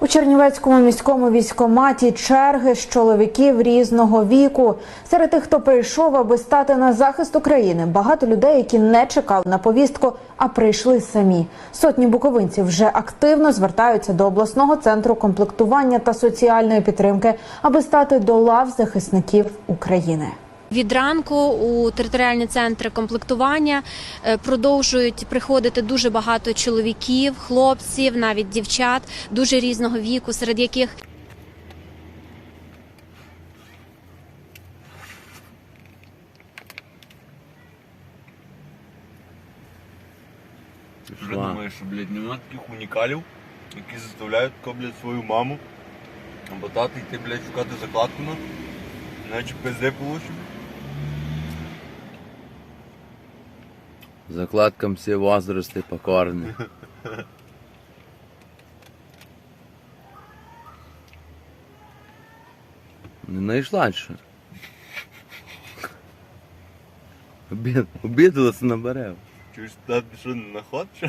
У Чернівецькому міському військоматі черги з чоловіків різного віку. Серед тих, хто прийшов, аби стати на захист України, багато людей, які не чекали на повістку, а прийшли самі. Сотні буковинців вже активно звертаються до обласного центру комплектування та соціальної підтримки, аби стати до лав захисників України. Від ранку у територіальні центри комплектування е, продовжують приходити дуже багато чоловіків, хлопців, навіть дівчат дуже різного віку, серед яких Ти думаєш, що, блядь, нема таких унікалів, які заставляють блядь, свою маму або тата йти, блядь, шукати закладку на, наче пизди получив. Закладкам все возрасты покорні. Не знайшла що? Обід, обідалася наберев. Чуєш, та ти що, не наход, що?